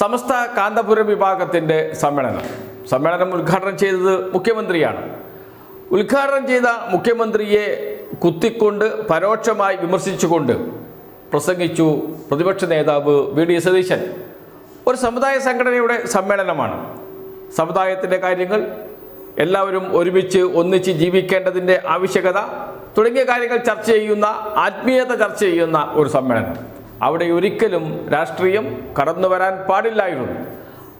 സമസ്ത കാന്തപുരം വിഭാഗത്തിന്റെ സമ്മേളനം. സമ്മേളനം ഉദ്ഘാടനം ചെയ്തത് മുഖ്യമന്ത്രിയാണ്. ഉദ്ഘാടനം ചെയ്ത മുഖ്യമന്ത്രിയെ കുത്തിക്കൊണ്ട് പരോക്ഷമായി വിമർശിച്ചുകൊണ്ട് പ്രസംഗിച്ചു പ്രതിപക്ഷ നേതാവ് വി ഡി സതീശൻ. ഒരു സമുദായ സംഘടനയുടെ സമ്മേളനമാണ്. സമുദായത്തിന്റെ കാര്യങ്ങൾ എല്ലാവരും ഒരുമിച്ച് ഒന്നിച്ച് ജീവിക്കേണ്ടതിന്റെ ആവശ്യകത തുടങ്ങിയ കാര്യങ്ങൾ ചർച്ച ചെയ്യുന്ന ആത്മീയത ചർച്ച ചെയ്യുന്ന ഒരു സമ്മേളനം. അവിടെ ഒരിക്കലും രാഷ്ട്രീയം കടന്നു വരാൻ പാടില്ലായിരുന്നു.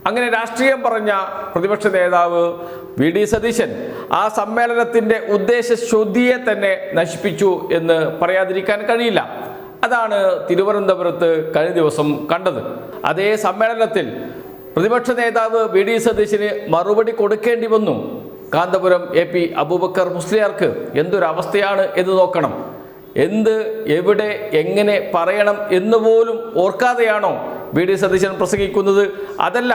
അങ്ങനെ രാഷ്ട്രീയം പറഞ്ഞ പ്രതിപക്ഷ നേതാവ് വി ഡി സതീശൻ ആ സമ്മേളനത്തിന്റെ ഉദ്ദേശ ശുദ്ധിയെ തന്നെ നശിപ്പിച്ചു എന്ന് പറയാതിരിക്കാൻ കഴിയില്ല. അതാണ് തിരുവനന്തപുരത്ത് കഴിഞ്ഞ ദിവസം കണ്ടത്. അതേ സമ്മേളനത്തിൽ പ്രതിപക്ഷ നേതാവ് വി ഡി സതീശന് മറുപടി കൊടുക്കേണ്ടി വന്നു. കാന്തപുരം എ പി അബൂബക്കർ മുസ്ലിയാർക്ക് എന്തൊരവസ്ഥയാണ് എന്ന് നോക്കണം. എന്ത് എവിടെ എങ്ങനെ പറയണം എന്ന് പോലും ഓർക്കാതെയാണോ വി ഡി സതീശൻ പ്രസംഗിക്കുന്നത്? അതല്ല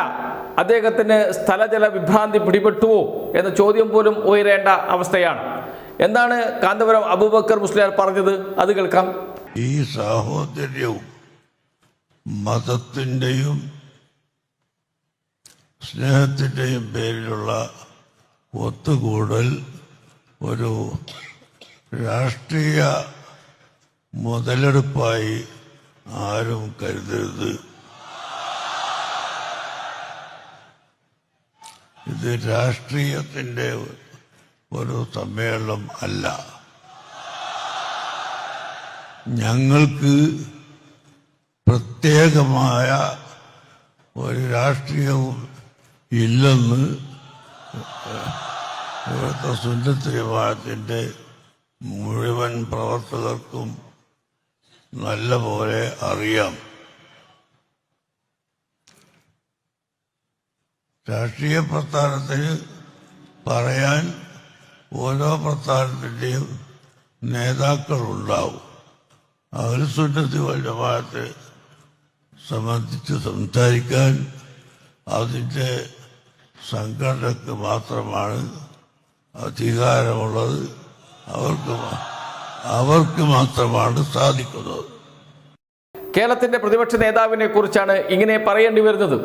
അദ്ദേഹത്തിന് സ്ഥലജല വിഭ്രാന്തി പിടിപെട്ടുവോ എന്ന ചോദ്യം പോലും ഉയരേണ്ട അവസ്ഥയാണ്. എന്താണ് കാന്തപുരം അബൂബക്കർ മുസ്ലിയാർ പറഞ്ഞത്? അത് കേൾക്കാം. ഈ സാഹോദര്യവും മതത്തിന്റെയും സ്നേഹത്തിന്റെയും പേരിലുള്ള ഒത്തുകൂടൽ ഒരു രാഷ്ട്രീയ മുതലെടുപ്പായി ആരും കരുതരുത്. ഇത് രാഷ്ട്രീയത്തിന്റെ ഒരു സമ്മേളനം അല്ല. ഞങ്ങൾക്ക് പ്രത്യേകമായ ഒരു രാഷ്ട്രീയവും ഇല്ലെന്ന് ഇവിടുത്തെ സുന്നത്ത് വിഭാഗത്തിന്റെ മുഴുവൻ പ്രവർത്തകർക്കും നല്ല പോലെ അറിയാം. രാഷ്ട്രീയ പ്രസ്ഥാനത്തിൽ പറയാൻ ഓരോ പ്രസ്ഥാനത്തിന്റെയും നേതാക്കളുണ്ടാവും. അവർ സുന്നത്തി വല്ലഭാഗത്തെ സംബന്ധിച്ച് സംസാരിക്കാൻ അതിന്റെ സംഘടനക്ക് മാത്രമാണ് അധികാരമുള്ളത്. അവർക്ക് മാ- അവർക്ക് മാത്രമാണ് സാധിക്കുന്നത്. കേരളത്തിന്റെ പ്രതിപക്ഷ നേതാവിനെ കുറിച്ചാണ് ഇങ്ങനെ പറയേണ്ടി വരുന്നത്.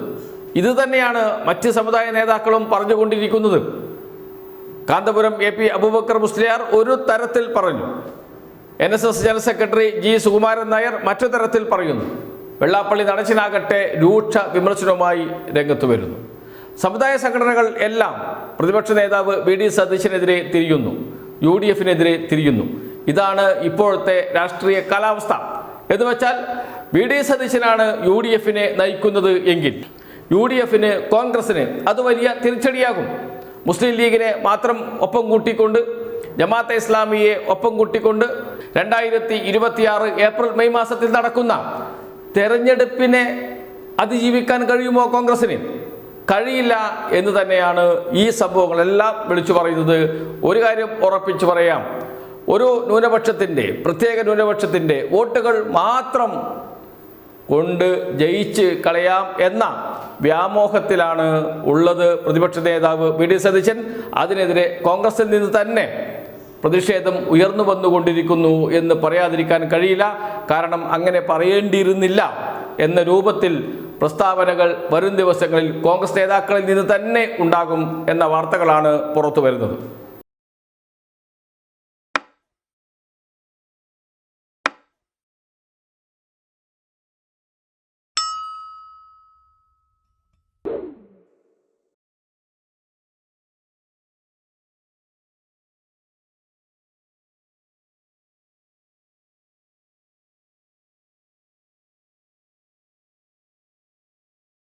ഇത് തന്നെയാണ് മറ്റ് സമുദായ നേതാക്കളും പറഞ്ഞുകൊണ്ടിരിക്കുന്നത്. കാന്തപുരം എ പി അബൂബക്കർ മുസ്ലിയാർ ഒരു തരത്തിൽ പറഞ്ഞു. N S S general secretary G Sukumaran Nair മറ്റു തരത്തിൽ പറയുന്നു. വെള്ളാപ്പള്ളി നടച്ചിനാകട്ടെ രൂക്ഷ വിമർശനവുമായി രംഗത്ത് വരുന്നു. സമുദായ സംഘടനകൾ എല്ലാം പ്രതിപക്ഷ നേതാവ് വി ഡി സതീശനെതിരെ തിരിയുന്നു. യു ഡി എഫിനെതിരെ തിരിയുന്നു. ഇതാണ് ഇപ്പോഴത്തെ രാഷ്ട്രീയ കാലാവസ്ഥ. എന്ന് വെച്ചാൽ വി ഡി സതീശനാണ് യു ഡി എഫിനെ നയിക്കുന്നത് എങ്കിൽ യു ഡി എഫിന് കോൺഗ്രസിന് അത് വലിയ തിരിച്ചടിയാകും. മുസ്ലിം ലീഗിനെ മാത്രം ഒപ്പം കൂട്ടിക്കൊണ്ട് ജമാഅത്തെ ഇസ്ലാമിയെ ഒപ്പം കൂട്ടിക്കൊണ്ട് രണ്ടായിരത്തി ഇരുപത്തിയാറ് ഏപ്രിൽ മെയ് മാസത്തിൽ നടക്കുന്ന തെരഞ്ഞെടുപ്പിനെ അതിജീവിക്കാൻ കഴിയുമോ കോൺഗ്രസിന് കഴിയില്ല എന്ന് തന്നെയാണ് ഈ സംഭവങ്ങളെല്ലാം വിളിച്ചു പറയുന്നത്. ഒരു കാര്യം ഉറപ്പിച്ചു പറയാം. ഒരു ന്യൂനപക്ഷത്തിന്റെ പ്രത്യേക ന്യൂനപക്ഷത്തിന്റെ വോട്ടുകൾ മാത്രം കൊണ്ട് ജയിച്ച് കളയാം എന്ന വ്യാമോഹത്തിലാണ് ഉള്ളത് പ്രതിപക്ഷ നേതാവ് വി ഡി സതീശൻ. അതിനെതിരെ കോൺഗ്രസിൽ നിന്ന് തന്നെ പ്രതിഷേധം ഉയർന്നു വന്നുകൊണ്ടിരിക്കുന്നു എന്ന് പറയാതിരിക്കാൻ കഴിയില്ല. കാരണം അങ്ങനെ പറയേണ്ടിയിരുന്നില്ല എന്ന രൂപത്തിൽ പ്രസ്താവനകൾ വരും ദിവസങ്ങളിൽ കോൺഗ്രസ് നേതാക്കളിൽ നിന്ന് തന്നെ ഉണ്ടാകും എന്ന വാർത്തകളാണ് പുറത്തു വരുന്നത്.